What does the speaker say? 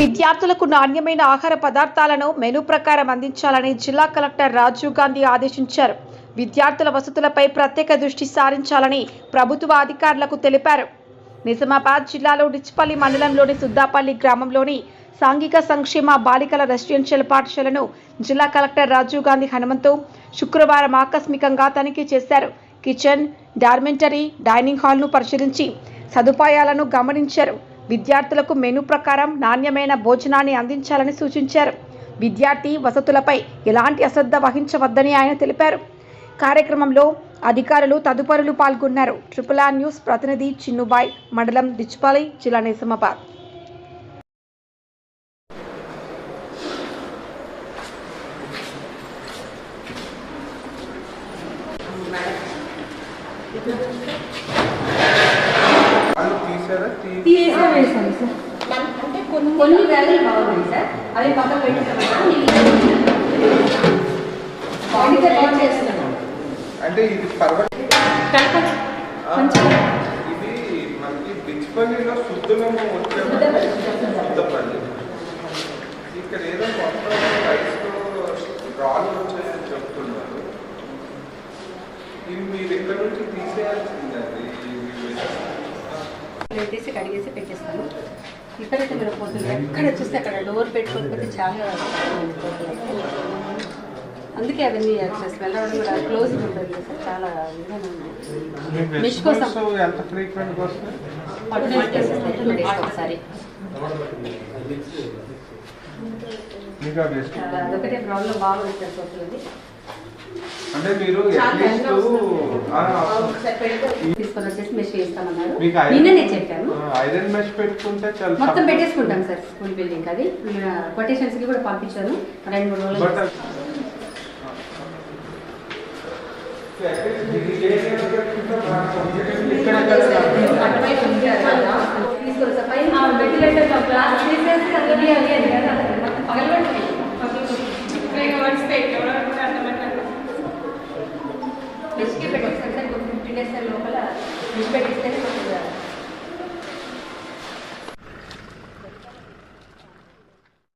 విద్యార్థులకు నాణ్యమైన ఆహార పదార్థాలను మెనూ ప్రకారం అందించాలని జిల్లా కలెక్టర్ రాజీవ్ గాంధీ ఆదేశించారు. విద్యార్థుల వసతులపై ప్రత్యేక దృష్టి సారించాలని ప్రభుత్వ అధికారులకు తెలిపారు. నిజామాబాద్ జిల్లాలో డిచ్పల్లి మండలంలోని సుద్దాపల్లి గ్రామంలోని సాంఘిక సంక్షేమ బాలికల రెసిడెన్షియల్ పాఠశాలను జిల్లా కలెక్టర్ రాజీవ్ గాంధీ హనుమంతు శుక్రవారం ఆకస్మికంగా తనిఖీ చేశారు. కిచెన్ డార్మెంటరీ డైనింగ్ హాల్ను పరిశీలించి సదుపాయాలను గమనించారు. విద్యార్థులకు మెనూ ప్రకారం నాణ్యమైన భోజనాన్ని అందించాలని సూచించారు. విద్యార్థి వసతులపై ఎలాంటి అశ్రద్ధ వహించవద్దని ఆయన తెలిపారు. కార్యక్రమంలో అధికారులు తదుపరులు పాల్గొన్నారు. ట్రిపుల్ ఆర్ న్యూస్ ప్రతినిధి చిన్నుబాయ్ మండలం డిచ్పాలి జిల్లా నిజామాబాద్. వాళ్ళు తీసారా వేసాను సార్. అంటే కొన్ని కొన్ని వ్యాధులు బాగున్నాయి సార్. అవి పక్కన చేస్తున్నాను. అంటే ఇది పర్వత ఇది మనకి బిచ్పల్లిలో శుద్ధులము వచ్చే శుద్ధపల్లి ఇక్కడ ఏదో కొత్త రైస్లో రాళ్ళు వచ్చాయని చెప్తున్నారు. ఇవి మీరు ఇక్కడ నుంచి తీసేయాల్సిందండి? పెట్టేసి కడిగేసి పెట్టేస్తాను. ఇక్కడైతే మీరు పోతుంది. ఎక్కడ చూస్తే అక్కడ డోర్ పెట్టుకొని పోతే చాలా అందుకే అవన్నీ స్మెల్ అవ్వడం కూడా క్లోజ్ ఉంటుంది సార్ చాలా Mesh కోసం. ఒకసారి. అదొకటే ప్రాబ్లం బాగా వచ్చారు అంటే మీరు తీసుకొని వచ్చేసి మెష్ వేస్తామన్నారు చెప్పాను ఐరన్ మెష్ పెట్టుకుంటే చాలా మొత్తం. పెట్టేసుకుంటాం సార్ స్కూల్ బిల్డింగ్ అది. కొటేషన్స్కి కూడా పంపించాను. రెండు మూడు రోజులు బట్ అటువైపు ఉంది కదా, తీసుకొని సార్ పైన వెంటిలేటర్ గ్లాస్ తీసేసి అది అది అది అది కదా, మొత్తం పగలగొట్టి ఫ్రిడ్జ్కి పెట్టేస్తాను సార్ ఫిఫ్టీ డేస్ లోపల ఫ్రిడ్జ్ పెట్టిస్తేనే కొద్దిగా